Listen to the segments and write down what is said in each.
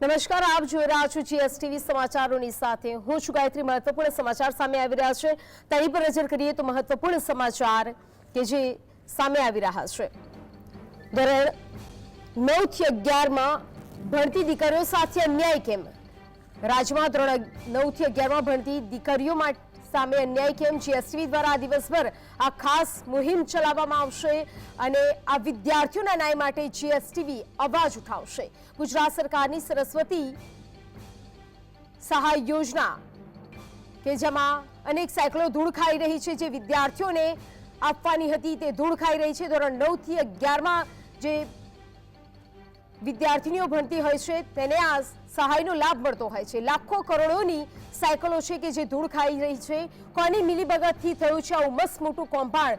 નમસ્કાર, આપ જોઈ રહ્યા છો જીએસટીવી સમાચારોની સાથે. હું છું ગાયત્રી. મહત્વપૂર્ણ સમાચાર સામે આવી રહ્યા છે. તેની પર નજર કરીએ તો મહત્વપૂર્ણ સમાચાર કે જે સામે આવી રહ્યા છે. ધોરણ નવથી અગિયારમાં ભણતી દીકરીઓ સાથે અન્યાય કેમ? રાજ્યમાં ધોરણ નવથી અગિયારમાં ભણતી દીકરીઓ માટે સામે અન્યાય કેમ જીએસટીવી દ્વારા દિવસભર આ ખાસ મુહિમ ચલાવવામાં આવશે અને આ વિદ્યાર્થીઓના ન્યાય માટે જીએસટીવી અવાજ ઉઠાવશે. ગુજરાત સરકારની સરસ્વતી સહાય યોજના કે જેમાં અનેક સાયકલો ધૂળ ખાઈ રહી છે જે વિદ્યાર્થીઓને આપવાની હતી તે ધૂળ ખાઈ રહી છે. ધોરણ નવથી અગિયારમાં જે વિદ્યાર્થીનીઓ ભણતી હોય છે, તેને આ સહાયનો લાભ મળતો હોય છે. લાખો કરોડોની સાયકલો છે કે જે ધૂળ ખાઈ રહી છે. કોની મિલીભગતથી થયું છે આવું મસ્ત મોટું કૌભાંડ?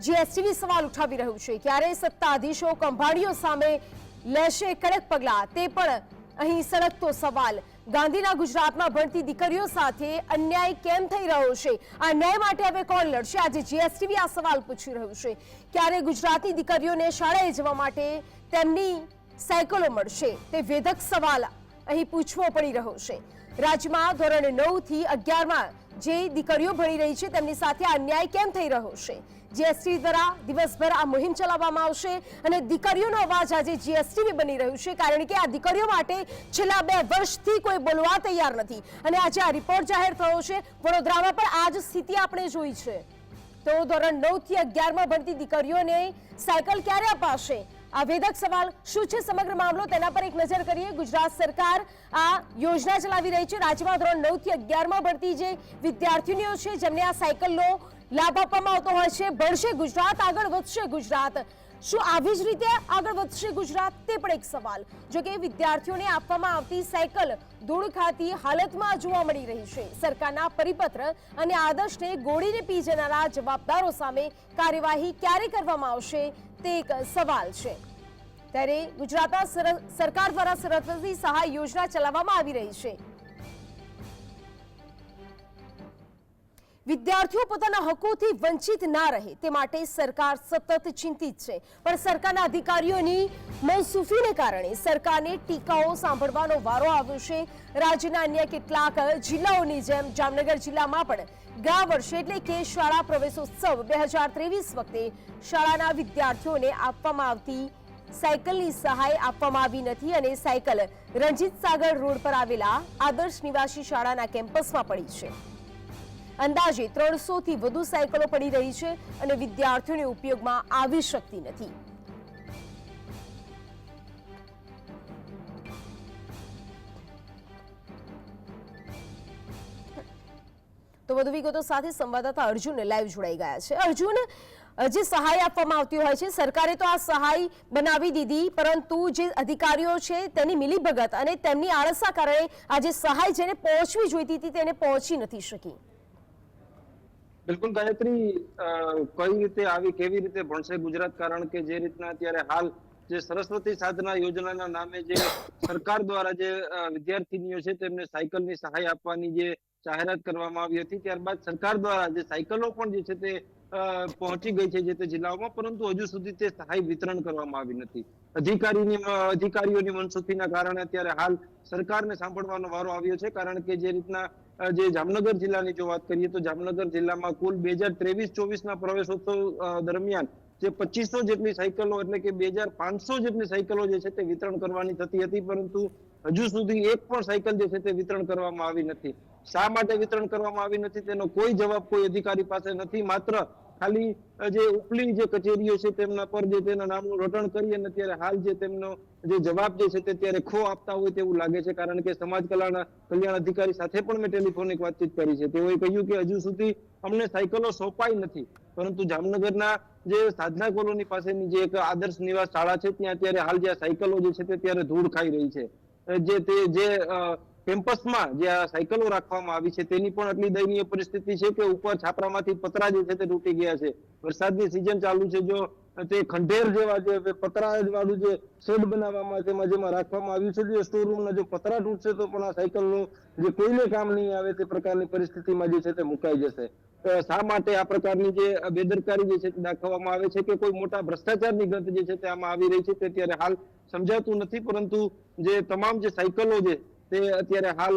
જીએસટીની સવાલ ઉઠાવી રહ્યું છે. ક્યારે સત્તાધીશો કૌભાંડીઓ સામે લેશે કડક પગલાં? તે પણ અહીં સળગતો સવાલ. ગાંધીના ગુજરાતમાં ભણતી દીકરીઓ સાથે અન્યાય કેમ થઈ રહ્યો છે? આ ન્યાય માટે હવે કોણ લડશે? આજે જીએસટીવી આ સવાલ પૂછી રહ્યું છે. ક્યારે ગુજરાતી દીકરીઓને શાળાએ જવા માટે તેમની સાયકલો મળશે. તે વેધક સવાલ અહીં પૂછવો પડી રહ્યો છે. રાજ્યમાં ધોરણ નવથી અગિયારમાં જે દીકરીઓ ભણી રહી છે, તેમની સાથે આ અન્યાય કેમ થઈ રહ્યો છે? જીએસટી દ્વારા દિવસભર આ મુહિમ ચલાવવામાં આવશે અને દીકરીઓનો અવાજ આજે જીએસટીવી બની રહ્યું છે, કારણ કે આ દીકરીઓ માટે છેલ્લા બે વર્ષથી કોઈ બોલવા તૈયાર નથી. અને આજે આ રિપોર્ટ જાહેર થયો છે. વડોદરામાં પણ આ જ સ્થિતિ આપણે જોઈ છે. તો ધોરણ નવથી અગિયારમાં ભણતી દીકરીઓને સાયકલ ક્યારે અપાશે? આ વેધક સવાલ શું છે સમગ્ર મામલો? તેના પર એક નજર કરીએ. ગુજરાત સરકાર આ યોજના ચલાવી રહી છે. રાજ્યમાં ધોરણ નવથી અગિયારમાં ભણતી જે વિદ્યાર્થીનીઓ છે, જેમને આ સાયકલનો લાભ આપવામાં આવતો હોય છે, ભણશે ગુજરાત, આગળ વધશે ગુજરાત. શું આવી જ રીતે આગળ વધશે ગુજરાત? તે પણ એક સવાલ. જો કે વિદ્યાર્થીઓને આપવામાં આવતી સાયકલ ધૂળ ખાતી હાલતમાં જોવા મળી રહી છે. સરકારના પરિપત્ર અને આદર્શને ગોળીને પી જનારા જવાબદારો સામે કાર્યવાહી ક્યારે કરવામાં આવશે? તે એક સવાલ છે. ત્યારે ગુજરાતના સરકાર દ્વારા સરસ્વતી સહાય યોજના ચલાવવામાં આવી રહી છે. વિદ્યાર્થીઓ પોતાના હકોથી વંચિત ના રહે તે માટે સરકાર સતત ચિંતિત છે. પણ સરકારના અધિકારીઓની મનસુફીને કારણે સરકારને ટીકાઓ સાંભળવાનો વારો આવ્યો છે. રાજ્યના અન્ય કેટલાક જિલ્લાઓની જેમ જામનગર જિલ્લામાં પણ ગયા વર્ષે એટલે કે શાળા પ્રવેશોત્સવ બે હજાર ત્રેવીસ વખતે શાળાના વિદ્યાર્થીઓને આપવામાં આવતી સાયકલની સહાય આપવામાં આવી નથી અને સાયકલ રણજીત સાગર રોડ પર આવેલા આદર્શ નિવાસી શાળાના કેમ્પસમાં પડી છે. અંદાજે ત્રણસોથી વધુ સાયકલો પડી રહી છે અને વિદ્યાર્થીઓને ઉપયોગમાં આવી શકતી નથી. તો વધુ વિગતો સાથે સંવાદદાતા અર્જુન લાઈવ જોડાઈ ગયા છે. અર્જુન જે સહાય આપવામાં આવતી હોય છે, સરકારે તો આ સહાય બનાવી દીધી, પરંતુ જે અધિકારીઓ છે તેની મિલીભગત અને તેમની આળસના કારણે આ જે સહાય જેને પહોંચવી જોઈતી હતી તેને પહોંચી નથી શકી. બિલકુલ ગાયત્રી કઈ રીતે આવી, કેવી રીતે ભણશે ગુજરાત? કારણ કે જે રીતના અત્યારે હાલ જે સરસ્વતી સાધના યોજનાના નામે જે સરકાર દ્વારા જે વિદ્યાર્થીનીઓ છે તેમને સાયકલની સહાય આપવાની જે જાહેરાત કરવામાં આવી હતી, ત્યારબાદ સરકાર દ્વારા જે સાયકલો પણ જે છે તે પહોંચી ગઈ છે જે તે જિલ્લાઓમાં, પરંતુ હજુ સુધી તે સહાય વિતરણ કરવામાં આવી નથી. અધિકારીની અધિકારીઓની મનસુખીના કારણે અત્યારે હાલ સરકારને સાંભળવાનો વારો આવ્યો છે, કારણ કે જે રીતના જે જામનગર જિલ્લાની જો વાત કરીએ તો જામનગર જિલ્લામાં કુલ બે હજાર ત્રેવીસ ચોવીસ ના પ્રવેશોત્સવ દરમિયાન જે પચીસો જેટલી સાયકલો એટલે કે બે હજાર પાંચસો જેટલી સાયકલો જે છે તે વિતરણ કરવાની થતી હતી, પરંતુ હજુ સુધી એક પણ સાયકલ જે છે તે વિતરણ કરવામાં આવી નથી. શા માટે વિતરણ કરવામાં આવી નથી? તેનો કોઈ જવાબ કોઈ અધિકારી પાસે નથી. માત્ર ખાલી જે ઉપલી જે કચેરીઓ છે તેમના પર જે તેના નામનું રટણ કરી અને ત્યારે હાલ જે તેમનો જે જવાબ જે છે તે ત્યારે ખો આપતા હોય તેવું લાગે છે. કારણ કે સમાજ કલ્યાણ કલ્યાણ અધિકારી સાથે પણ મેં ટેલિફોનિક વાતચીત કરી છે. તેઓએ કહ્યું કે હજુ સુધી અમને સાયકલો સોંપાઈ નથી. પરંતુ જામનગરના જે સાધના કોલોની પાસેની જે એક આદર્શ નિવાસ શાળા છે, ત્યાં અત્યારે હાલ જે સાયકલો જે છે તે ત્યારે ધૂળ ખાઈ રહી છે. જે તે, જે કેમ્પસમાં જે આ સાયકલો રાખવામાં આવી છે, તેની પણ આટલી દયનીય પરિસ્થિતિ છે કે ઉપર છાપરામાંથી પતરા જે છે તે તૂટી ગયા છે. વરસાદની સિઝન ચાલુ છે, જો તે ખંડેર જેવા જે પતરા વાળું જે શેડ બનાવવામાં તેમાં જેમાં રાખવામાં આવ્યું છે, જે સ્ટોરરૂમના જો પતરા તૂટશે તો પણ આ સાયકલનું જે કોઈને કામ નહીં આવે તે પ્રકારની પરિસ્થિતિમાં જે છે તે મુકાઈ જશે. શા માટે આ પ્રકારની જે બેદરકારી જે છે તે દાખવવામાં આવે છે કે કોઈ મોટા ભ્રષ્ટાચારની ગત જે છે તે આમાં આવી રહી છે, તે અત્યારે હાલ સમજાતું નથી, પરંતુ જે તમામ જે સાયકલો છે તે અત્યારે હાલ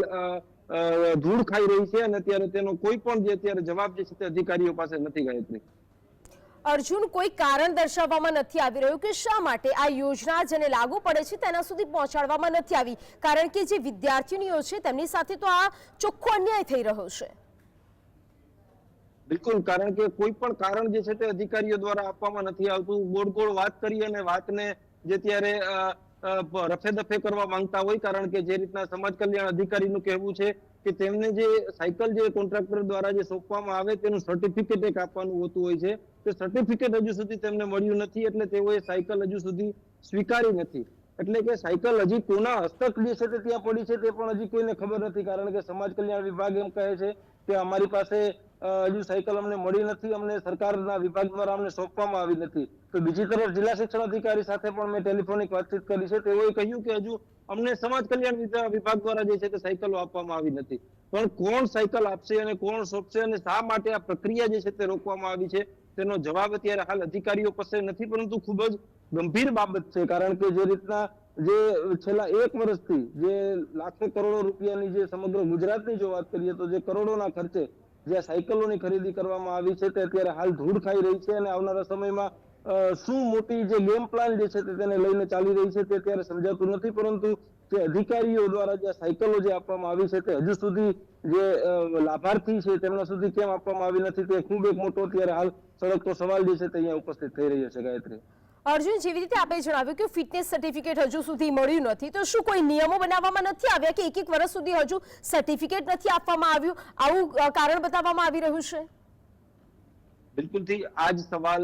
ધૂળ ખાઈ રહી છે અને અત્યારે તેનો કોઈ પણ જે અત્યારે જવાબ જે છે તે અધિકારીઓ પાસે નથી ગાયત્રી. અર્જુન કોઈ કારણ દર્શાવવામાં નથી આવી રહ્યું કે શા માટે આ યોજના જેને લાગુ પડે છે તેના સુધી પહોંચાડવામાં નથી આવી? કારણ કે જે વિદ્યાર્થીનીઓ છે તેમની સાથે તો આ ચોખ્ખો અન્યાય થઈ રહ્યો છે. બિલકુલ કારણ કે કોઈ પણ કારણ જે છે તે અધિકારીઓ દ્વારા આપવામાં નથી આવતું. ગોળ ગોળ વાત કરી અને વાતને જે ત્યારે રફે દફે કરવા માંગતા હોય, કારણ કે જે રીતના સમાજ કલ્યાણ અધિકારીનું કહેવું છે કે તેમને જે સાયકલ જે કોન્ટ્રાક્ટર દ્વારા જે સોંપવામાં આવે તેનું સર્ટિફિકેટ એક આપવાનું હોતું હોય છે. તે સર્ટિફિકેટ હજુ સુધી તેમને મળ્યું નથી, એટલે તેઓએ સાયકલ હજુ સુધી સ્વીકારી નથી. એટલે કે સાયકલ હજી કોના હસ્તક છે ત્યાં પડી છે તે પણ હજી કોઈને ખબર નથી, કારણ કે સમાજ કલ્યાણ વિભાગ એમ કહે છે કે અમારી પાસે હજુ સાયકલ અમને મળી નથી, અમને સરકારના વિભાગ દ્વારા અમને સોંપવામાં આવી નથી. તો બીજી તરફ જિલ્લા શિક્ષણ અધિકારી સાથે પણ મેં ટેલિફોનિક વાતચીત કરી છે. તેઓએ કહ્યું કે હજુ અમને સમાજ કલ્યાણ વિભાગ દ્વારા જે છે તે સાયકલો આપવામાં આવી નથી. પણ કોણ સાયકલ આપશે અને કોણ સોંપશે અને શા માટે આ પ્રક્રિયા જે છે તે રોકવામાં આવી છે, તેનો જવાબ અત્યારે હાલ અધિકારીઓ પાસે નથી, પરંતુ ખૂબ જ ગંભીર બાબત છે. કારણ કે જે રીતના જે છેલ્લા એક વર્ષથી જે લાખો કરોડો રૂપિયાની જે સમગ્ર ગુજરાતની જો વાત કરીએ તો જે કરોડોના ખર્ચે જે સાયકલોની ખરીદી કરવામાં આવી છે તે અત્યારે હાલ ધૂળ ખાઈ રહી છે અને આવનારા સમયમાં શું મોટી જે ગેમ પ્લાન જે છે તે તેને લઈને ચાલી રહી છે તે અત્યારે સમજાતું નથી, પરંતુ જે અધિકારીઓ દ્વારા જે સાયકલો જે આપવામાં આવી છે તે હજુ સુધી જે લાભાર્થી છે તેમના સુધી કેમ આપવામાં આવી નથી તે ખૂબ એક મોટો અત્યારે હાલ સળગતો સવાલ જે છે તે અહીંયા ઉપસ્થિત થઈ રહ્યો છે, ગાયત્રી. અર્જુન જેવી રીતે આપણે જણાવ્યું કે ફિટનેસ સર્ટિફિકેટ હજુ સુધી મળ્યું નથી. તો શું કોઈ નિયમો બનાવવામાં નથી આવ્યા કે એક એક વર્ષ સુધી હજુ સર્ટિફિકેટ નથી આપવામાં આવ્યું? આવું કારણ બતાવવામાં આવી રહ્યું છે? બિલકુલથી આ જ સવાલ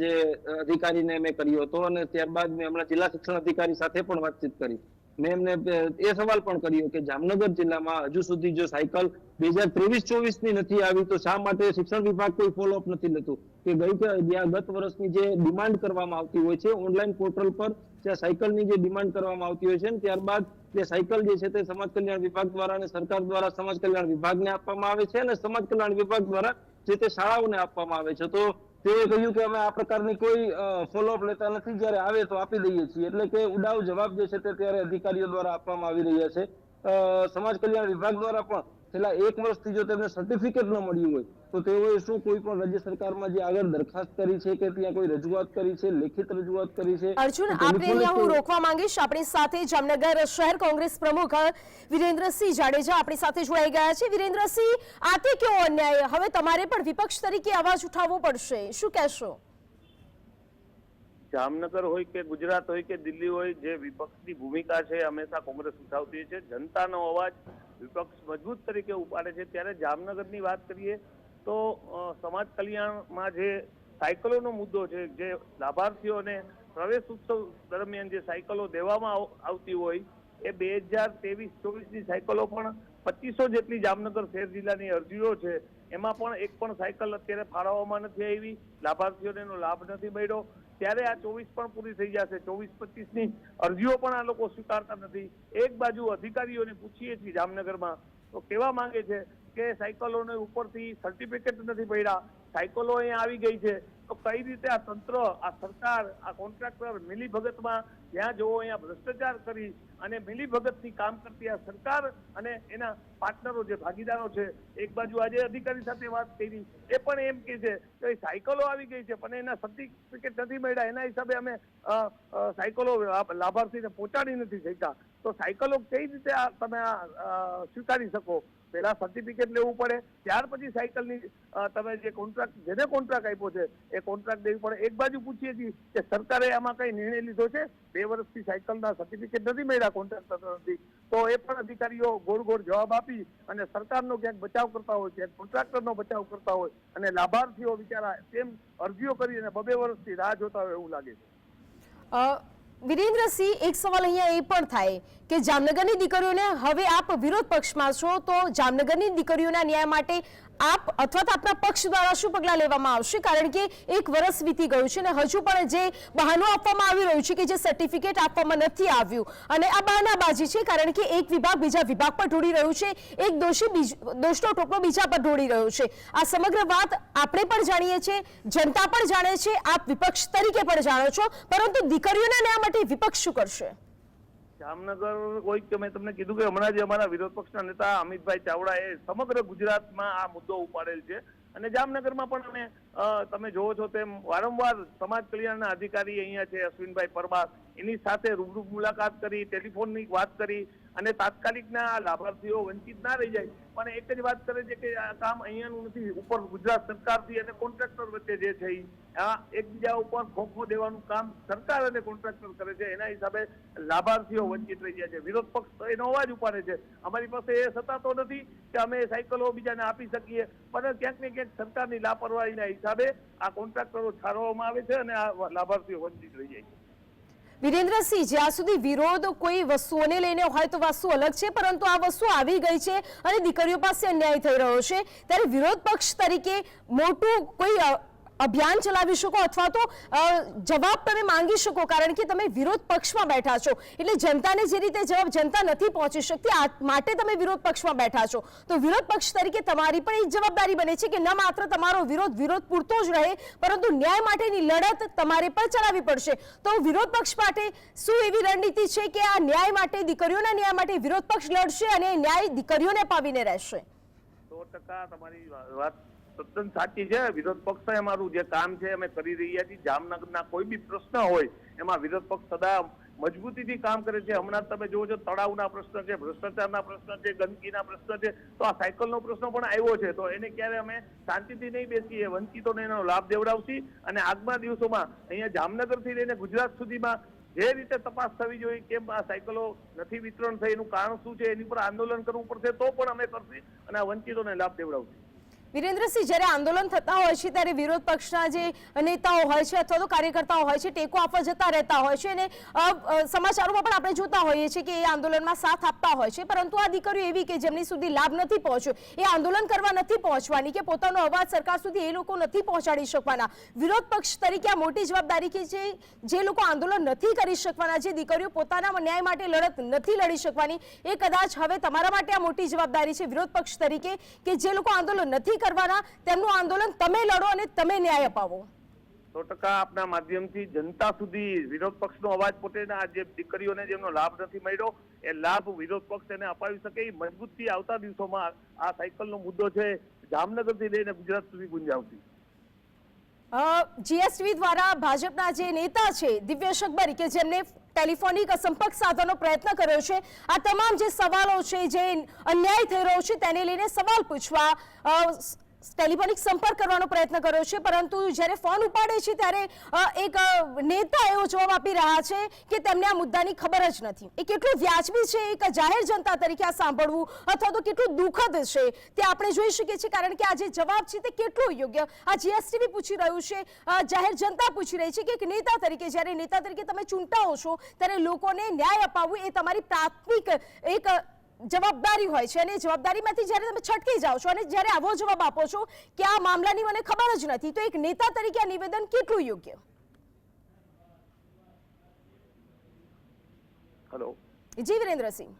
જે અધિકારીને મેં કર્યો હતો અને ત્યારબાદ મેં હમણાં જિલ્લા શિક્ષણ અધિકારી સાથે પણ વાતચીત કરી. મેં એમને એ સવાલ પણ કર્યો કે જામનગર જિલ્લામાં હજુ સુધી જો સાયકલ બે હજાર ત્રેવીસ ચોવીસની નથી આવી, તો શા માટે શિક્ષણ વિભાગ કોઈ ફોલોઅપ નથી લેતું? કે ગઈ જ્યાં ગત વર્ષની જે ડિમાન્ડ કરવામાં આવતી હોય છે ઓનલાઈન પોર્ટલ પર ત્યાં સાયકલની જે ડિમાન્ડ કરવામાં આવતી હોય છે, ને ત્યારબાદ જે સાયકલ જે છે તે સમાજ કલ્યાણ વિભાગ દ્વારા અને સરકાર દ્વારા સમાજ કલ્યાણ વિભાગને આપવામાં આવે છે અને સમાજ કલ્યાણ વિભાગ દ્વારા જે તે શાળાઓને આપવામાં આવે છે. તો તેઓએ કહ્યું કે અમે આ પ્રકારની કોઈ ફોલોઅપ લેતા નથી, જ્યારે આવે તો આપી દઈએ છીએ. એટલે કે ઉડાવ જવાબ જે છે તે ત્યારે અધિકારીઓ દ્વારા આપવામાં આવી રહ્યા છે. સમાજ કલ્યાણ વિભાગ દ્વારા પણ છેલ્લા એક વર્ષથી જો તેમને સર્ટિફિકેટ ન મળ્યું હોય તો તેઓએ શું કોઈ પણ રાજ્ય સરકારમાં જે આગળ દરખાસ્ત કરી છે કે ત્યાં કોઈ રજૂઆત કરી છે લેખિત રજૂઆત કરી છે અર્જુન આપણે અહીંયા હું રોકવા માંગીશ. આપણી સાથે જામનગર શહેર કોંગ્રેસ પ્રમુખ વિરેન્દ્રસિંહ જાડેજા આપણી સાથે જોડાઈ ગયા છે. વિરેન્દ્રસિંહ આથી કેવો અન્યાય? હવે તમારે પણ વિપક્ષ તરીકે અવાજ ઉઠાવવો પડશે. શું કહેશો? જામનગર હોય કે ગુજરાત હોય કે દિલ્હી હોય, જે વિપક્ષની ભૂમિકા છે, હંમેશા કોંગ્રેસ ઉઠાવતી છે. જનતાનો અવાજ વિપક્ષ મજબૂત તરીકે ઉપાડે છે. ત્યારે જામનગરની વાત કરીએ તો સમાજ કલ્યાણમાં જે સાયકલોનો મુદ્દો છે, જે લાભાર્થીઓને પ્રવેશ ઉત્સવ દરમિયાન જે સાયકલો દેવામાં આવ- આવતી હોય, એ બે હજાર ત્રેવીસ ચોવીસની સાયકલો પણ પચીસો જેટલી જામનગર શહેર જિલ્લાની અરજીઓ છે. એમાં પણ એક પણ સાયકલ અત્યારે ફાળવવામાં નથી આવી. લાભાર્થીઓને એનો લાભ નથી મળ્યો. ત્યારે આ ચોવીસ પણ પૂરી થઈ જશે. ચોવીસ પચીસની અરજીઓ પણ આ લોકો સ્વીકારતા નથી. એક બાજુ અધિકારીઓને પૂછીએ છીએ જામનગરમાં, તો કેવા માંગે છે કે સાયકલોને ઉપરથી સર્ટિફિકેટ નથી પડ્યા? સાયકલો અહીંયા આવી ગઈ છે. તો કઈ રીતે આ તંત્ર, આ સરકાર, આ કોન્ટ્રાક્ટર મિલી ભગતમાં જ્યાં જોવો અહીંયા ભ્રષ્ટાચાર કરી અને મિલી ભગતથી કામ કરતી આ સરકાર અને એના પાર્ટનરો જે ભાગીદારો છે, એક બાજુ આજે અધિકારી સાથે વાત કરી, એ પણ એમ કે છે કે સાયકલો આવી ગઈ છે, પણ એના સર્ટિફિકેટ નથી મળ્યા. એના હિસાબે અમે સાયકલો લાભાર્થીને પહોંચાડી નથી શકતા. તો સાયકલો કઈ રીતે તમે સ્વીકારી શકો? પહેલા સર્ટિફિકેટ લેવું પડે, ત્યાર પછી સાયકલની તમે જે કોન્ટ્રાક્ટ જેને કોન્ટ્રાક્ટ આપ્યો છે, એ કોન્ટ્રાક્ટ દેવી પડે. એક બાજુ પૂછીએ છીએ કે સરકારે આમાં કઈ નિર્ણય લીધો છે? બે વર્ષથી સાયકલના સર્ટિફિકેટ નથી મળ્યા કોન્ટ્રાક્ટર નથી તો એ પણ અધિકારીઓ ગોળ ગોળ જવાબ આપી અને સરકારનો ક્યાંક બચાવ કરતા હોય, ક્યાંક કોન્ટ્રાક્ટરનો બચાવ કરતા હોય અને લાભાર્થીઓ બિચારા તેમ અરજીઓ કરી અને બબે વર્ષથી રાહ જોતા હોય એવું લાગે છે. વિરેન્દ્રસિંહ, એક સવાલ અહીંયા એ પણ થાય કે જામનગરની દીકરીઓને હવે આપ વિરોધ પક્ષમાં છો, તો જામનગરની દીકરીઓના ન્યાય માટે આપ અથવા તો આપના પક્ષ દ્વારા શું પગલાં લેવામાં આવશે? કારણ કે એક વર્ષ વીતી ગયું છે અને હજુ પણ જે બહાનું આપવામાં આવી રહ્યું છે કે જે સર્ટિફિકેટ આપવામાં નથી આવ્યું. અને આ બહાનાબાજી છે કારણ કે એક વિભાગ બીજા વિભાગ પર ઢોળી રહ્યું છે. એક દોષી દોષનો ટોપલો બીજા પર ઢોળી રહ્યો છે. આ સમગ્ર વાત આપણે પણ જાણીએ છીએ, જનતા પણ જાણે છે, આપ વિપક્ષ તરીકે પણ જાણો છો. પરંતુ દીકરીઓના ન્યાય માટે વિપક્ષ શું કરશે? જામનગર કોઈ કે મેં તમને કીધું કે હમણાં જે અમારા વિરોધ પક્ષના નેતા અમિતભાઈ ચાવડાએ સમગ્ર ગુજરાતમાં આ મુદ્દો ઉપાડેલ છે. અને જામનગરમાં પણ અમે તમે જોવો છો તેમ વારંવાર સમાજ કલ્યાણના અધિકારી અહીંયા છે અશ્વિનભાઈ પરમાર. એની સાથે રૂબરૂ મુલાકાત કરી, ટેલિફોનની વાત કરી અને તાત્કાલિકના લાભાર્થીઓ વંચિત ના રહી જાય. પણ એક જ વાત કરે છે કે આ કામ અહીંયાનું નથી, ઉપર ગુજરાત સરકારથી અને કોન્ટ્રાક્ટર વચ્ચે જે છે આ એકબીજા ઉપર ખોખો દેવાનું કામ સરકાર અને કોન્ટ્રાક્ટર કરે છે. એના હિસાબે લાભાર્થીઓ વંચિત રહી ગયા છે. વિરોધ પક્ષ એનો અવાજ ઉપાડે છે. અમારી પાસે એ સતાતો નથી કે અમે સાયકલો બીજાને આપી શકીએ, પણ ક્યાંક ને ક્યાંક સરકારની લાપરવાહીના હિસાબે આ કોન્ટ્રાક્ટરો ઠારવામાં આવે છે અને આ લાભાર્થીઓ વંચિત રહી જાય છે. વિરેન્દ્રસિંહ, જ્યાં સુધી વિરોધ કોઈ વસ્તુઓને લઈને હોય તો વસ્તુ અલગ છે, પરંતુ આ વસ્તુ આવી ગઈ છે અને દીકરીઓ પાસે અન્યાય થઈ રહ્યો છે. ત્યારે વિરોધ પક્ષ તરીકે મોટું કોઈ અભિયાન ચલાવી શકો અથવા તો જવાબ તમે માંગી શકો, કારણ કે તમે વિરોધ પક્ષમાં બેઠા છો. એટલે જનતાને જે રીતે જવાબ, જનતા નથી પહોંચી શકતી માટે તમે વિરોધ પક્ષમાં બેઠા છો. તો વિરોધ પક્ષ તરીકે તમારી પણ એક જવાબદારી બને છે કે ન માત્ર તમારો વિરોધ વિરોધ પૂરતો જ રહે, પરંતુ ન્યાય માટેની લડત તમારે પણ ચલાવવી પડશે. તો વિરોધ પક્ષ માટે શું એવી રણનીતિ છે કે આ ન્યાય માટે, દીકરીઓના ન્યાય માટે વિરોધ પક્ષ લડશે અને ન્યાય દીકરીઓને પાવીને રહેશે? સો ટકા તમારી વાત તદ્દન સાચી છે. વિરોધ પક્ષ અમારું જે કામ છે, અમે કરી રહ્યા છીએ. જામનગરના કોઈ બી પ્રશ્ન હોય, એમાં વિરોધ પક્ષ સદા મજબૂતીથી કામ કરે છે. હમણાં તમે જોવો છો, તળાવના પ્રશ્ન છે, ભ્રષ્ટાચારના પ્રશ્ન છે, ગંદકીના પ્રશ્ન છે. તો આ સાયકલનો પ્રશ્ન પણ આવ્યો છે. તો એને ક્યારે અમે શાંતિથી નહીં બેસીએ, વંચિતોને એનો લાભ દેવડાવશી? અને આગના દિવસોમાં અહીંયા જામનગરથી લઈને ગુજરાત સુધીમાં જે રીતે તપાસ થવી જોઈએ, કેમ આ સાયકલો નથી વિતરણ થઈ, એનું કારણ શું છે, એની પર આંદોલન કરવું પડશે, તો પણ અમે કરશી અને આ વંચિતોને લાભ દેવડાવશું. વિરેન્દ્રસિંહ, જ્યારે આંદોલન થતા હોય છે, ત્યારે વિરોધ પક્ષના જે નેતાઓ હોય છે અથવા તો કાર્યકર્તાઓ હોય છે, ટેકો આપવા જતા રહેતા હોય છે અને સમાચારોમાં પણ આપણે જોતા હોઈએ છીએ કે એ આંદોલનમાં સાથ આપતા હોય છે. પરંતુ આ દીકરીઓ એવી કે જેમની સુધી લાભ નથી પહોંચ્યો, એ આંદોલન કરવા નથી પહોંચવાની કે પોતાનો અવાજ સરકાર સુધી એ લોકો નથી પહોંચાડી શકવાના. વિરોધ પક્ષ તરીકે આ મોટી જવાબદારી કે જે જે લોકો આંદોલન નથી કરી શકવાના, જે દીકરીઓ પોતાના ન્યાય માટે લડત નથી લડી શકવાની, એ કદાચ હવે તમારા માટે આ મોટી જવાબદારી છે. વિરોધ પક્ષ તરીકે કે જે લોકો આંદોલન નથી કરવાના, તેમનું આંદોલન તમે લડો અને તમે ન્યાય અપાવો. સો ટકા આપના માધ્યમથી જનતા સુધી વિરોધ પક્ષનો અવાજ પોતે આ જે દીકરીઓને જેમનો લાભ નથી મળ્યો, એ લાભ વિરોધ પક્ષ એને અપાવી શકે એ મજબૂતથી આવતા દિવસોમાં આ સાયકલનો મુદ્દો છે જામનગરથી લઈને ગુજરાત સુધી ગુંજાવતી. જીએસટીવી દ્વારા ભાજપના જે નેતા છે દિવ્યેશ અકબરી કે જેમને ટેલિફોનિક સંપર્ક સાધવાનો પ્રયત્ન કર્યો છે, આ તમામ જે સવાલો છે, જે અન્યાય થઈ રહ્યો છે, તેને લઈને સવાલ પૂછવા ટેલિફોનિક સંપર્ક કરવાનો પ્રયત્ન કર્યો છે, પરંતુ જ્યારે ફોન ઉપાડે છે, ત્યારે એક નેતા એવો જવાબ આપી રહ્યા છે કે તેમને આ મુદ્દાની ખબર જ નથી. એ કેટલું વ્યાજબી છે, એક જાહેર જનતા તરીકે આ સાંભળવું અથવા તો કેટલું દુઃખદ છે, તે આપણે જોઈ શકીએ છીએ, કારણ કે આ જે જવાબ છે, તે કેટલું યોગ્ય? આ જીએસટીવી પૂછી રહ્યું છે જાહેર જનતા પૂછી રહી છે કે એક નેતા તરીકે, જ્યારે નેતા તરીકે તમે ચૂંટાઓ છો, ત્યારે લોકોને ન્યાય અપાવવું એ તમારી પ્રાથમિક, એક જવાબદારી હોય છે અને જવાબદારીમાંથી જ્યારે તમે છટકી જાઓ છો અને જ્યારે આવો જવાબ આપો છો કે આ મામલાની મને ખબર જ નથી તો એક નેતા તરીકે આ નિવેદન કેટલું યોગ્ય? હલો જી વિરેન્દ્રસિંહ.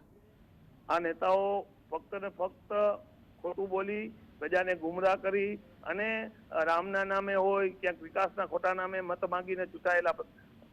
આ નેતાઓ ફક્ત ને ફક્ત ખોટું બોલી પ્રજાને ગુમરાહ કરી અને રામના નામે હોય ક્યાંક વિકાસના ખોટા નામે મત માંગીને ચૂંટાયેલા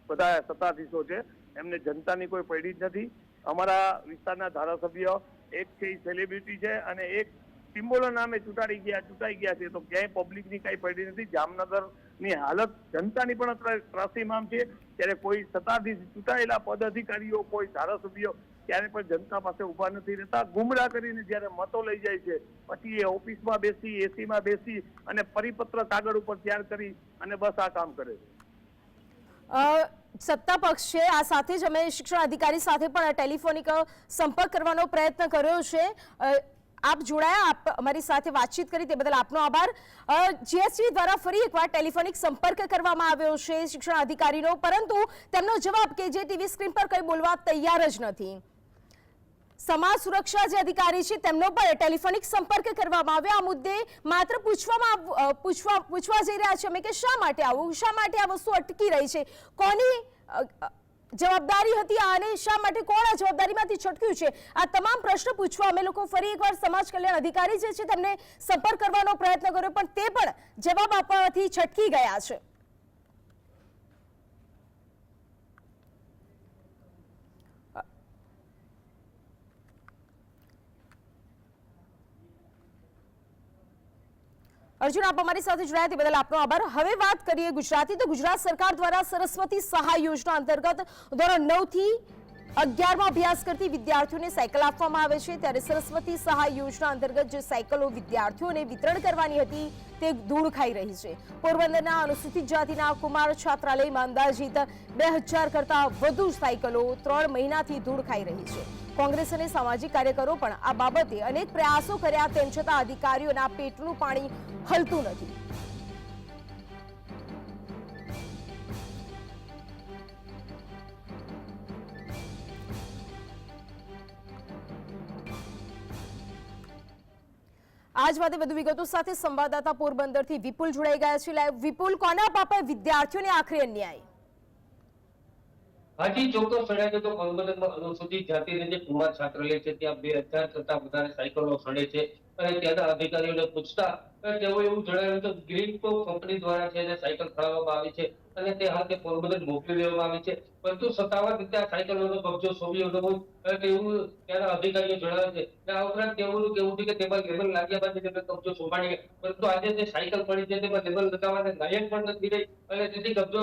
બધા સત્તાધીશો છે એમને જનતાની કોઈ પડી જ નથી. અમારા વિસ્તારના ધારાસભ્ય, એક છે એ સેલિબ્રિટી છે અને એક સિમ્બોલો નામે ચૂંટાડી ગયા, ચૂંટાઈ ગયા છે. તો ક્યાંય પબ્લિકની કઈ પડી નથી. જામનગરની હાલત જનતાની પણ અત્યારે ત્રાસીમામ છે. ત્યારે કોઈ સત્તાધીશ ચૂંટાયેલા પદાધિકારીઓ, કોઈ ધારાસભ્યો ક્યારે પણ જનતા પાસે ઊભા નથી રહેતા. ગુમરાહ કરીને જ્યારે મતો લઈ જાય છે, પછી એ ઓફિસમાં બેસી, એસીમાં બેસી અને પરિપત્ર કાગળ ઉપર તૈયાર કરી અને બસ આ કામ કરે છે. સત્તા પક્ષ છે આ સાથે જ અમે શિક્ષણ અધિકારી સાથે પણ ટેલિફોનિક સંપર્ક કરવાનો પ્રયત્ન કર્યો છે. આપ જોડાયા, આપ અમારી સાથે વાતચીત કરી તે બદલ આપનો આભાર. જીએસટી દ્વારા ફરી એકવાર ટેલિફોનિક સંપર્ક કરવામાં આવ્યો છે શિક્ષણ અધિકારીનો, પરંતુ તેમનો જવાબ કે જે ટીવી સ્ક્રીન પર કંઈ બોલવા તૈયાર જ નથી. સમાજ સુરક્ષા જે અધિકારી છે, તેમનો પણ ટેલિફોનિક સંપર્ક કરવામાં આવ્યો. આ મુદ્દે માત્ર પૂછવામાં પૂછવા પૂછવા જઈ રહ્યા છે અમે કે શા માટે આવું, શા માટે આ વસ્તુ અટકી રહી છે? કોની જવાબદારી હતી અને શા માટે કોણ આ જવાબદારીમાંથી છટક્યું છે? આ તમામ પ્રશ્ન પૂછવા અમે લોકો ફરી એકવાર સમાજ કલ્યાણ અધિકારી જે છે, તેમને સંપર્ક કરવાનો પ્રયત્ન કર્યો, પણ તે પણ જવાબ આપવાથી છટકી ગયા છે. અર્જુન, આપ અમારી સાથે જોડાયા બદલ આપનો આભાર. હવે વાત કરીએ ગુજરાતી. તો ગુજરાત સરકાર દ્વારા સરસ્વતી સહાય યોજના અંતર્ગત ધોરણ નવથી અગિયારમાં અભ્યાસ કરતી વિદ્યાર્થીઓને સાયકલ આપવામાં આવે છે. ત્યારે સરસ્વતી સહાય યોજના અંતર્ગત જે સાયકલો વિદ્યાર્થીઓને વિતરણ કરવાની હતી તે ધૂળ ખાઈ રહી છે. પોરબંદરના અનુસૂચિત જાતિના કુમાર છાત્રાલયમાં અંદાજિત બે કરતા વધુ સાયકલો ત્રણ મહિનાથી ધૂળ ખાઈ રહી છે. કોંગ્રેસ અને સામાજિક કાર્યકરો પણ આ બાબતે અનેક પ્રયાસો કર્યા, તેમ છતાં અધિકારીઓના પેટનું પાણી હલતું નથી. આજ વાતે વધુ વિગતો સાથે સંવાદદાતા પોરબંદરથી વિપુલ જોડાઈ ગયા છે. વિપુલ, કોના પાપે વિદ્યાર્થીઓને આખરે અન્યાય? હાજી ચોક્કસ જણાવે તો પોરબંદરમાં અનુસૂચિત જાતિ જે કુમાર છાત્રાલય છે, ત્યાં બે હજાર કરતા વધારે સાયકલો સડે છે અને ત્યાંના અધિકારીઓને પૂછતા તેઓ એવું જણાવ્યું કે ગ્રીન કંપની દ્વારા છે સાયકલ ફાળવવામાં આવી છે અને તે તે પોરબંદર મોકલી દેવામાં આવી છે પરંતુ સત્તાવાર રીતે આ સાયકલોનો કબજો સોંપી હતો તેવું ત્યાંના અધિકારીઓ જણાવે છે આ ઉપરાંત તેઓનું કેવું છે કે તેમાં લેબલ લાગ્યા બાદ તેમને કબજો સોંપાડી. પરંતુ આજે જે સાયકલ પડી છે, તેમાં લેબલ લગાવવાને લાયક પણ નથી રહી અને તેથી કબજો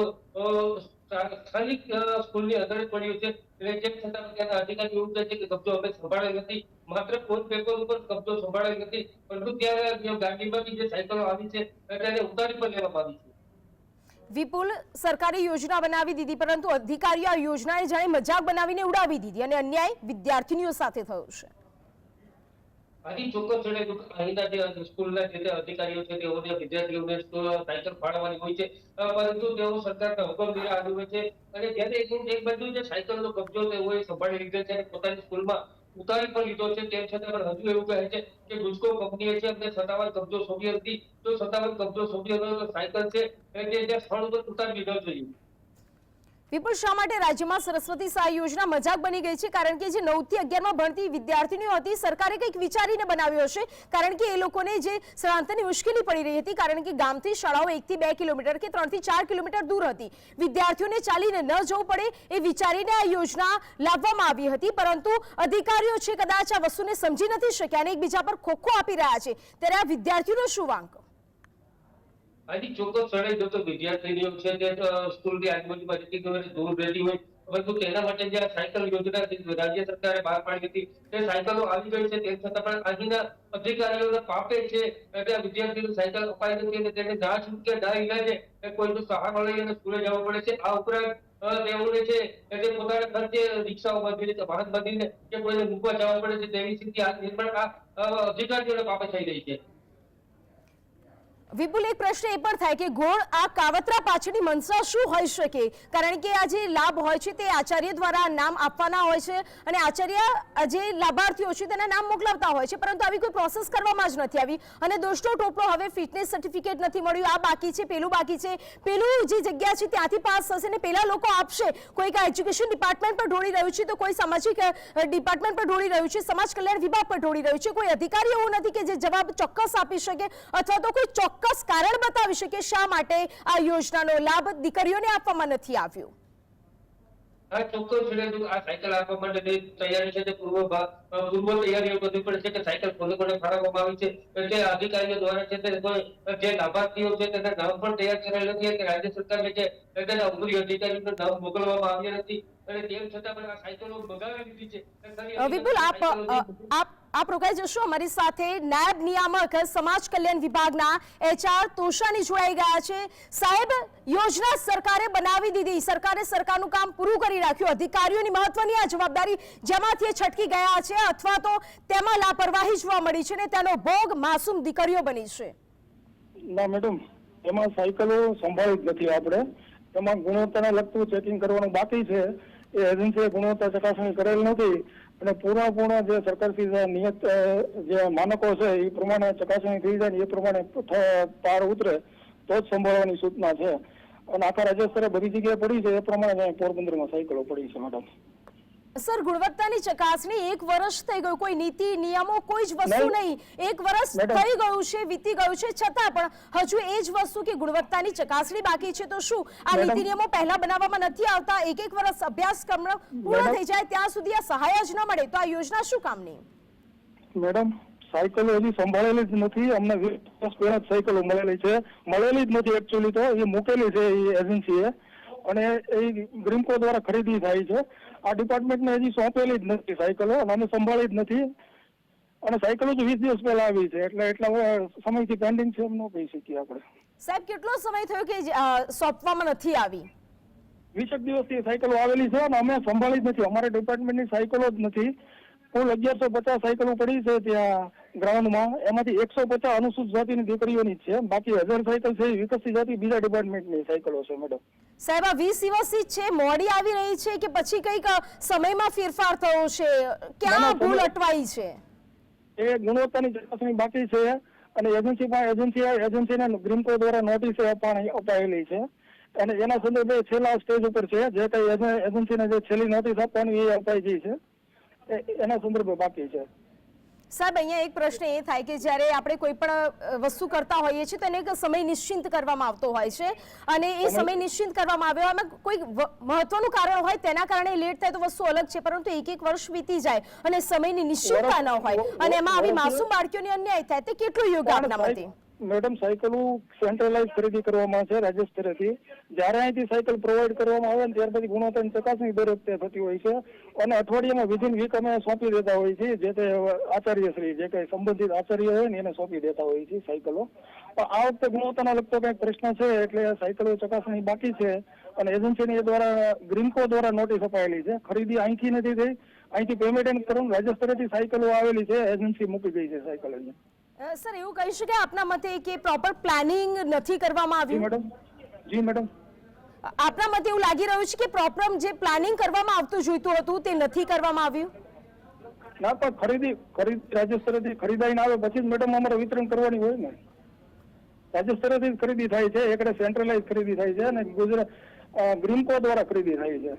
સ્થાનિક સ્કૂલની અંદર પડ્યું છે. એટલે ચેક થતા ત્યાંના અધિકારી એવું કહે છે કે કબજો અમે સંભાળેલ નથી. માત્ર કોટ પેપર ઉપર કબજો સંભાળેલ નથી. પરંતુ ત્યારે જે જે સાયકલો આવી છે તેને ઉતારી પણ લેવામાં આવી છે. વિપુલ સરકારે યોજના બનાવી દીધી, પરંતુ અધિકારીઓ આ યોજનાને જાણે મજાક બનાવીને ઉડાવી દીધી અને અન્યાય વિદ્યાર્થીનીઓ સાથે થયો છે. આથી ચોક્કસ જણાવ્યું કે અહીંના જે સ્કૂલના જે અધિકારીઓ છે તેઓને વિદ્યાર્થીઓને સાયકલ ફાળવવાની હોય છે પરંતુ તેઓ સરકારના હુકમ દ્વારા હોય છે. અને જ્યારે એક બાજુ જે સાયકલનો કબજો તેઓએ સંભાળી લીધો છે અને પોતાની સ્કૂલમાં ઉતારી પણ લીધો છે, તેમ છતાં હજુ એવું કહે છે કે ગુજકો કંપનીએ છે અમને સત્તાવાર કબજો સોંપી હતી. તો સત્તાવાર કબજો સોંપ્યો હતો સાયકલ છે તે સ્થળ ઉપર ઉતારી લીધો જોઈએ. વિપુલ, શા માટે રાજ્યમાં સરસ્વતી સહાય યોજના મજાક બની ગઈ છે? કારણ કે જે નવથી અગિયારમાં ભણતી વિદ્યાર્થીનીઓ હતી, સરકારે કંઈક વિચારીને બનાવ્યો હશે? કારણ કે એ લોકોને જે સ્થળાંતરની મુશ્કેલી પડી રહી હતી, કારણ કે ગામથી શાળાઓ એકથી બે કિલોમીટર કે ત્રણથી ચાર કિલોમીટર દૂર હતી. વિદ્યાર્થીઓને ચાલીને ન જવું પડે એ વિચારીને આ યોજના લાવવામાં આવી હતી, પરંતુ અધિકારીઓ છે કદાચ આ વસ્તુને સમજી નથી શક્યા અને એકબીજા પર ખોખો આપી રહ્યા છે. ત્યારે આ વિદ્યાર્થીઓનો શું વાંક? આથી ચોક્કસ સ્થળે જો તો વિદ્યાર્થીનીઓ છે તે અ, સ્કૂલની આજુબાજુ કિલોમીટર દૂર રહેતી હોય પરંતુ તેના માટે જે સાયકલ યોજના રાજ્ય સરકારે બહાર પાડી હતી તે સાયકલો આવી ગઈ છે તેમ છતાં પણ અહીંના અધિકારીઓના પાપે છે એટલે વિદ્યાર્થીઓ સાયકલ અપાઈ નથી અને તેને ના છૂટકે ના ઇલાજે કોઈનો સહારો લઈ અને સ્કૂલે જવું પડે છે. આ ઉપરાંત તેઓને છે એટલે પોતાના ખર્ચે રિક્ષાઓ કે વાહન બાંધીને કે કોઈને મૂકવા જવા પડે છે તેવી સ્થિતિ આ નિર્માણ આ અ, પાપે થઈ રહી છે. વિપુલ, એક પ્રશ્ન એ પણ થાય કે ગોળ આ કાવતરા પાછળની મનસા શું હોઈ શકે? કારણ કે આ જે લાભ હોય છે તે આચાર્ય દ્વારા નામ આપવાના હોય છે અને આચાર્ય જે લાભાર્થીઓ છે તેના નામ મોકલાવતા હોય છે, પરંતુ આવી કોઈ પ્રોસેસ કરવામાં જ નથી આવી. અને દોષનો ટોપલો હવે ફિટનેસ સર્ટિફિકેટ નથી મળ્યું. આ બાકી છે, પેલું બાકી છે. પેલું જે જગ્યા છે ત્યાંથી પાસ થશે ને પેલા લોકો આપશે. કોઈક એજ્યુકેશન ડિપાર્ટમેન્ટ પર ઢોળી રહ્યું છે તો કોઈ સામાજિક ડિપાર્ટમેન્ટ પર ઢોળી રહ્યું છે, સમાજ કલ્યાણ વિભાગ પર ઢોળી રહ્યું છે. કોઈ અધિકારી એવું નથી કે જે જવાબ ચોક્કસ આપી શકે અથવા તો કોઈ ચોક્કસ કારણ બતાવી શકે શા માટે આ યોજનાનો લાભ દીકરીઓને આપવામાં નથી આવ્યો? આ ચોક્કસ જણાવ્યું આ સાયકલ આપવા માટેની તૈયારી છે તે પૂર્વ પૂર્વ તૈયારીઓ કરવી પડે છે કે સાયકલ કોને કોને ફાળવવામાં આવી છે. એટલે અધિકારીઓ દ્વારા છે તે જે લાભાર્થીઓ છે તેના નામ પણ તૈયાર કરેલ નથી કે રાજ્ય સરકારને છે તેના ઉપરી અધિકારીઓના નામ મોકલવામાં આવ્યા નથી. અને તેમ છતાં પણ આ સાયકલો બગાવી દીધી છે. અને ખરી અ, વિપુલ આપ આપ આપ રોકાઈ જશો અમારી સાથે. નાયબ નિયામક સમાજ કલ્યાણ વિભાગના એચઆર તોષાની જોડાઈ ગયા છે. સાહેબ, યોજના સરકારે બનાવી દીધી. સરકારે સરકારનું કામ પૂરું કરી રાખ્યું. અધિકારીઓની મહત્વની આ જવાબદારી જેમાંથી એ છટકી ગયા છે અથવા તો તેમાં લાપરવાહી જોવા મળી છે ને તેનો ભોગ માસૂમ દીકરીઓ બની છે. ના, મેડમ, એમાં સાયકલો સંભાળી નથી આપણે. એમાં ગુણવત્તાને લગતું ચેકિંગ કરવાનું બાકી છે. એ એજન્સીએ ગુણવત્તા ચકાસણી કરેલ નથી. અને પૂર્ણપૂર્ણ જે સરકારથી જે નિયત જે માનકો છે, એ પ્રમાણે ચકાસણી થઈ જાય ને એ પ્રમાણે પાર ઉતરે, તો જ સંભાળવાની સૂચના છે. અને આખા રાજ્ય સ્તરે બધી જગ્યાએ પડી છે, એ પ્રમાણે પોરબંદરમાં સાયકલો પડી છે મેડમ સર ગુણવત્તાની ચકાસણી એક વર્ષ થઈ ગયું. કોઈ નીતિ નિયમો કોઈ જ વસ્તુ નહીં. એક વર્ષ થઈ ગયું છે વીતી ગયું છે છતાં પણ હજુ એ જ વસ્તુ કે ગુણવત્તાની ચકાસણી બાકી છે તો શું? આ. નીતિ નિયમો પહેલા બનાવવામાં નથી આવતા. એક એક વર્ષ અભ્યાસક્રમ પૂર્ણ થઈ જાય ત્યાં સુધી આ સહાય જ ન મળે. તો આ યોજના શું કામની મેડમ સાયકલો હજી સંભાળેલી જ નથી. અમને વીસ વર્ષ પહેલા જ સાયકલો મળેલી છે. મળેલી જ નથી એકચ્યુઅલી તો. એ મૂકેલી છે એ એજન્સીએ અને એ ગ્રીમકો દ્વારા ખરીદી થાય છે. આ ડિપાર્ટમેન્ટને હજી સોંપેલી જ નથી સાયકલો અને અમે સંભાળી જ નથી. અને સાયકલો તો વીસ દિવસ પહેલા આવી છે એટલે એટલા સમયથી પેન્ડિંગ છે એમ ન કહી શકીએ આપણે. સાહેબ કેટલો સમય થયો કે સોંપવામાં નથી આવી? વીસેક દિવસથી સાયકલો આવેલી છે અને અમે સંભાળી જ નથી. અમારા ડિપાર્ટમેન્ટની સાયકલો જ નથી. કુલ અગિયારસો પચાસ સાયકલો પડી છે ત્યાં ગ્રાઉન્ડમાં એમાંથી એકસો પચાસ અનુસૂચિત જાતિની દીકરીઓની છે. બાકી હજાર સાયકલ છે વિકસિત જાતિ બીજા ડિપાર્ટમેન્ટની સાયકલો છે મેડમ સાહેબ આ વીસ દિવસથી છે મોડી આવી રહી છે કે પછી કંઈક સમયમાં ફેરફાર થયો છે? ક્યાં ભૂલ અટવાઈ છે? એ ગુણવત્તાની ચકાસણી બાકી છે અને એજન્સી પણ એજન્સી એજન્સીને ગ્રીમકો દ્વારા નોટિસ પણ અપાયેલી છે. અને એના સંદર્ભે છેલ્લા સ્ટેજ ઉપર છે જે કઈ એજન્- એજન્સીને જે છેલ્લી નોટિસ આપવાની એ અપાઈ ગઈ છે એના સંદર્ભે બાકી છે. સાહેબ અહીંયા એક પ્રશ્ન એ થાય કે જ્યારે આપણે કોઈ પણ વસ્તુ કરતા હોઈએ છીએ તો એને એક સમય નિશ્ચિત કરવામાં આવતો હોય છે. અને એ સમય નિશ્ચિત કરવામાં આવ્યો એમાં કોઈ મહત્વનું કારણ હોય તેના કારણે લેટ થાય તો વસ્તુ અલગ છે પરંતુ એક એક વર્ષ વીતી જાય અને સમયની નિશ્ચિતતા ન હોય. અને એમાં આવી માસૂમ બાળકીઓને અન્યાય થાય તે કેટલું યોગ્ય આપના મતે મેડમ સાયકલો સેન્ટ્રલાઇઝ ખરીદી કરવામાં છે રાજ્ય સ્તરેથી. જ્યારે અહીંથી સાયકલ પ્રોવાઈડ કરવામાં આવે ને ત્યાર પછી ગુણવત્તાની ચકાસણી દર વખતે થતી હોય છે. અને અઠવાડિયામાં વિધિન વીક અમે સોંપી દેતા હોય છીએ જે તે આચાર્યશ્રી જે કંઈ સંબંધિત આચાર્ય હોય ને એને સોંપી દેતા હોય છે સાયકલો. પણ આ વખતે ગુણવત્તાનો લગતો કંઈક પ્રશ્ન છે એટલે સાયકલો ચકાસણી બાકી છે. અને એજન્સીની દ્વારા ગ્રીનકો દ્વારા નોટિસ અપાયેલી છે. ખરીદી અહીંથી નથી થઈ. અહીંથી પેમેન્ટ એન્ડ કરવાનું રાજ્ય સ્તરેથી સાયકલો આવેલી છે એજન્સી મૂકી ગઈ છે સાયકલ અહીંયા અ, સર એવું કહી શકાય આપના મતે કે પ્રોપર પ્લાનિંગ નથી કરવામાં આવ્યું? મેડમ જી મેડમ આપના મતે એવું લાગી રહ્યું છે કે પ્રોપર જે પ્લાનિંગ કરવામાં આવતું જોઈતું હતું તે નથી કરવામાં આવ્યું? ના પણ ખરીદી ખરીદી રાજ્ય સ્તરેથી ખરીદાઈને આવે પછી જ મેડમ અમારે વિતરણ કરવાની હોય ને. રાજ્ય સ્તરેથી ખરીદી થાય છે એકડે સેન્ટ્રલાઇઝ ખરીદી થાય છે અને ગુજરાત ગ્રીમકો દ્વારા ખરીદી થાય છે.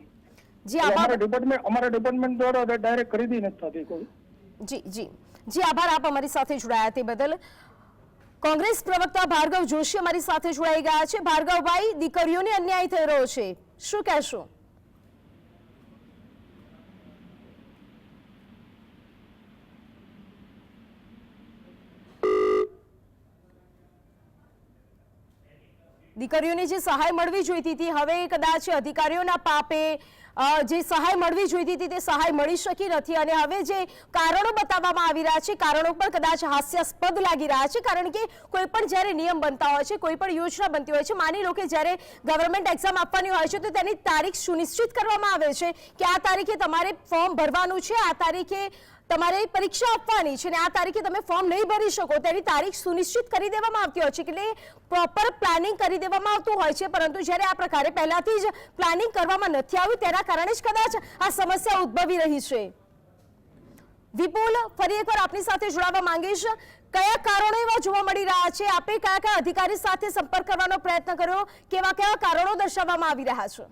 જી અમારા ડિપાર્ટમેન્ટ અમારા ડિપાર્ટમેન્ટ દ્વારા ડાયરેક્ટ ખરીદી નથી થતી કોઈ. જી જી. જી, આભાર, આપ અમારી સાથે જોડાયા તે બદલ. કોંગ્રેસ પ્રવક્તા ભાર્ગવ જોશી અમારી સાથે જોડાઈ ગયા છે. ભાર્ગવભાઈ, દીકરીઓને અન્યાય થઈ રહ્યો છે. શું કહેશો? દીકરીઓને જે સહાય મળવી જોઈતી હતી, હવે કદાચ અધિકારીઓના પાપે જે સહાય મળવી જોઈતી હતી તે સહાય મળી શકી નથી અને હવે જે કારણો બતાવવામાં આવી રહ્યા છે, કારણો પણ કદાચ હાસ્યાસ્પદ લાગી રહ્યા છે, કારણ કે કોઈ પણ જ્યારે નિયમ બનતા હોય છે, કોઈ પણ યોજના બનતી હોય છે, માની લો કે જ્યારે ગવર્મેન્ટ એક્ઝામ આપવાની હોય છે, તો તેની તારીખ સુનિશ્ચિત કરવામાં આવે છે કે આ તારીખે તમારે ફોર્મ ભરવાનું છે, આ તારીખે તમારે પરીક્ષા આપવાની છે અને આ તારીખે તમે ફોર્મ નહીં ભરી શકો, તેની તારીખ સુનિશ્ચિત કરી દેવામાં આવતી હોય છે, એટલે પ્રોપર પ્લાનિંગ કરી દેવામાં આવતું હોય છે, પરંતુ જ્યારે આ પ્રકારે પહેલાથી જ પ્લાનિંગ કરવામાં નથી આવ્યું, તેના કારણે જ કદાચ આ સમસ્યા ઉદ્ભવી રહી છે. વિપુલ, ફરી એકવાર આપની સાથે જોડાવા માંગીશ. કયા કારણો એવા જોવા મળી રહ્યા છે? આપે કયા કયા અધિકારી સાથે સંપર્ક કરવાનો પ્રયત્ન કર્યો? કેવા કેવા કારણો દર્શાવવામાં આવી રહ્યા છે?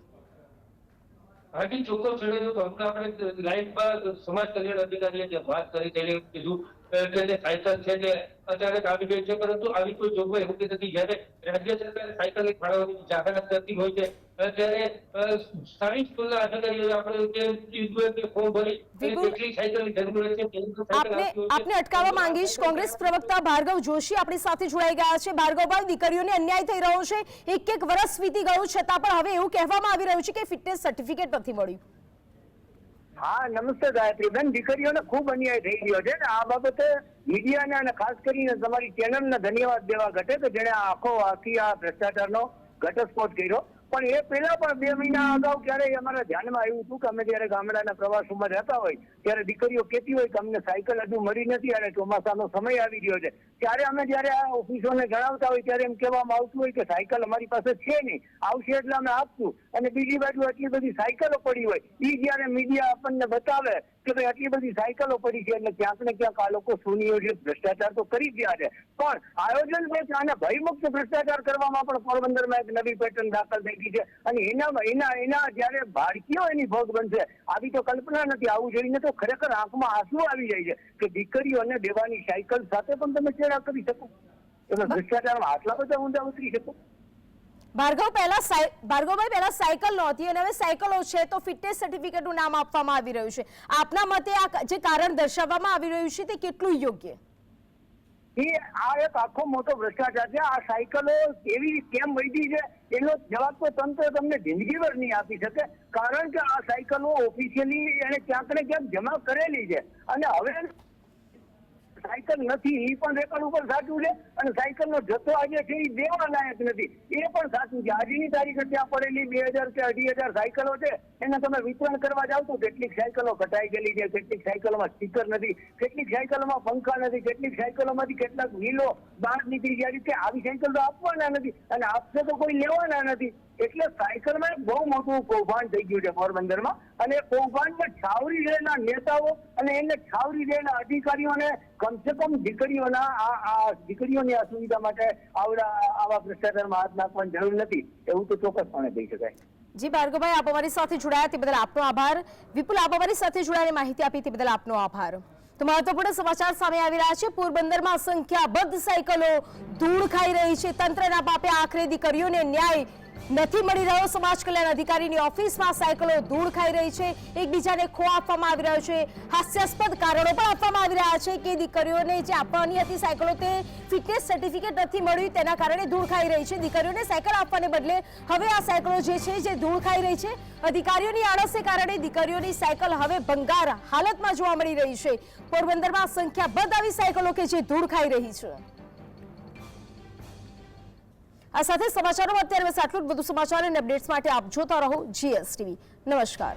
હાજી ચોક્કસ જણાવ્યું તો હમણાં આપણે લાઈફમાં સમાજ કલ્યાણ અધિકારીએ જે વાત કરી તેને કીધું જે સાયકલ છે તે અચાનક આવી ગઈ છે પરંતુ આવી કોઈ જોગવાઈ હોતી નથી. જ્યારે રાજ્ય સરકાર સાયકલ ફાળવવાની જાહેરાત કરતી હોય છે ત્યારે સ્થાનિક સ્કૂલના અધિકારીઓ આપણે જે કે ફોર્મ ભરી કેટલી સાયકલની જરૂર છે તેની તો સાયકલ આપને આપને અટકાવવા માંગીશ. કોંગ્રેસ પ્રવક્તા ભાર્ગવ જોશી આપણી સાથે જોડાઈ ગયા છે. ભાર્ગવભાઈ દીકરીઓને અન્યાય થઈ રહ્યો છે. એક એક વર્ષ વીતી ગયું છતાં પણ હવે એવું કહેવામાં આવી રહ્યું છે કે ફિટનેસ સર્ટિફિકેટ નથી મળ્યું. હા, નમસ્તે ગાયત્રીબેન દીકરીઓને ખૂબ અન્યાય થઈ ગયો છે ને. આ બાબતે મીડિયાને અને ખાસ કરીને તમારી ચેનલને ધન્યવાદ દેવા ઘટે કે જેણે આખો આખી આ ભ્રષ્ટાચારનો ઘટસ્ફોટ કર્યો. પણ એ પહેલા પણ બે મહિના અગાઉ ક્યારેય અમારા ધ્યાનમાં આવ્યું હતું કે અમે જયારે ગામડાના પ્રવાસોમાં રહેતા હોય, ત્યારે દીકરીઓ કહેતી હોય કે અમને સાયકલ હજુ મળી નથી અને ચોમાસાનો સમય આવી ગયો છે. ત્યારે અમે જ્યારે આ ઓફિસોને જણાવતા હોય, ત્યારે એમ કહેવામાં આવતું હોય કે સાયકલ અમારી પાસે છે નહીં. આવશે એટલે અમે આપશું. અને બીજી બાજુ એટલી બધી સાયકલો પડી હોય એ જ્યારે મીડિયા આપણને બતાવે કે ભાઈ આટલી બધી સાયકલો પડી છે એટલે ક્યાંક ને ક્યાંક આ લોકો સુનિયોજિત ભ્રષ્ટાચાર તો કરી ગયા છે. પણ આયોજન છે અને ભયમુક્ત ભ્રષ્ટાચાર કરવામાં પણ પોરબંદરમાં એક નવી પેટર્ન દાખલ થઈ ગઈ છે. અને એના એના એના જયારે ભારતીયો એની ભોગ બનશે આવી તો કલ્પના નથી. આવું જોઈને તો ખરેખર આંખમાં આંસુ આવી જાય છે કે દીકરીઓને દેવાની સાયકલ સાથે પણ તમે ચેડા કરી શકો. તમે ભ્રષ્ટાચારમાં આટલા બધા ઊંડા ઉતરી શકો. ભાર્ગવ પહેલા ભાર્ગવભાઈ પહેલા સાયકલ નહોતી અને હવે સાયકલો છે તો ફિટનેસ સર્ટિફિકેટનું નામ આપવામાં આવી રહ્યું છે. આપના મતે આ જે કારણ દર્શાવવામાં આવી રહ્યું છે તે કેટલું યોગ્ય? આ એક આખો મોટો ભ્રષ્ટાચાર છે. આ સાયકલો કેવી કેમ વધી છે? એનો જવાબ તો તંત્ર તમને જિંદગીભર નહીં આપી શકે. કારણ કે આ સાયકલો ઓફિશિયલી એને ક્યાંક ને ક્યાંક જમા કરેલી છે. અને હવે સાયકલ નથી એ પણ રેકર્ડ ઉપર સાચું છે અને સાયકલ નો જથ્થો આજે છે એ દેવા લાયક નથી. એ પણ સાચું છે. આજની તારીખે ત્યાં પડેલી બે હજાર કે અઢી હજાર સાયકલો છે, એને તમે વિતરણ કરવા જાવ તો કેટલીક સાયકલો કટાઈ ગયેલી છે, કેટલીક સાયકલોમાં સ્ટીકર નથી, કેટલીક સાયકલોમાં પંખા નથી, કેટલીક સાયકલોમાંથી કેટલાક વ્હીલો બહાર નીકળી ગયા છે. આવી સાયકલ તો આપવાના નથી અને આપશે તો કોઈ લેવાના નથી. એટલે સાયકલમાં બહુ મોટું કૌભાંડ થઈ ગયું છે પોરબંદરમાં. અને કૌભાંડમાં છાવરી રહેલા નેતાઓ અને એને છાવરી રહેલા અધિકારીઓને કમસે કમ દીકરીઓના આ દીકરીઓની આ સુવિધા માટે આવડા આવા ભ્રષ્ટાચારમાં હાથ નાખવાની જરૂર નથી. એવું તો ચોક્કસપણે કહી શકાય. જી, ભાર્ગવભાઈ, આપ અમારી સાથે જોડાયા તે બદલ આપનો આભાર. વિપુલ, આપ અમારી સાથે જોડાઈને માહિતી આપી તે બદલ આપનો આભાર. તો મહત્વપૂર્ણ સમાચાર સામે આવી રહ્યા છે. પોરબંદરમાં સંખ્યાબદ્ધ સાયકલો ધૂળ ખાઈ રહી છે. તંત્રના પાપે આખરે દીકરીઓને ન્યાય નથી મળી રહ્યો. સમાજ કલ્યાણ અધિકારીની ઓફિસમાં સાયકલો ધૂળ ખાઈ રહી છે. એકબીજાને ખો આપવામાં આવી રહ્યો છે. હાસ્યાસ્પદ કારણો પણ આપવામાં આવી રહ્યા છે કે દીકરીઓને જે આપવાની હતી સાયકલો તે ફિટનેસ સર્ટિફિકેટ નથી મળ્યું. તેના કારણે ધૂળ ખાઈ રહી છે. દીકરીઓને સાયકલ આપવાને બદલે હવે આ સાયકલો જે છે જે ધૂળ ખાઈ રહી છે. અધિકારીઓની આળસને કારણે દીકરીઓની સાયકલ હવે ભંગાર હાલતમાં જોવા મળી રહી છે. પોરબંદરમાં સંખ્યાબંધ આવી સાયકલો કે જે ધૂળ ખાઈ રહી છે. આ સાથે સમાચારોમાં અત્યારે બસ આટલું જ. બધું સમાચાર અને અપડેટ્સ માટે આપ જોતા રહો જીએસટીવી નમસ્કાર.